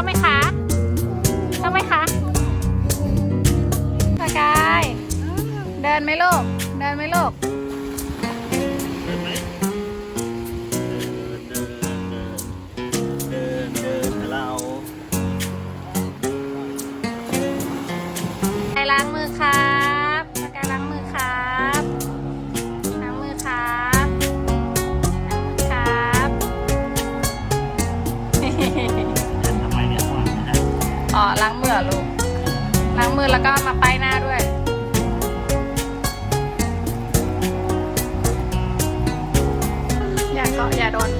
อบไหมคะชอบไหมคะสกาย เดินไหมลูก เดินไหมลูก ไปล้างมือครับปากกาล้างมือครับ ล้างมือครับ ล้างมือครับ อ๋อล้างมือเลูกล้างมือแล้วก็มาป้ายหน้าด้วยอย่าเกาะอย่าโดน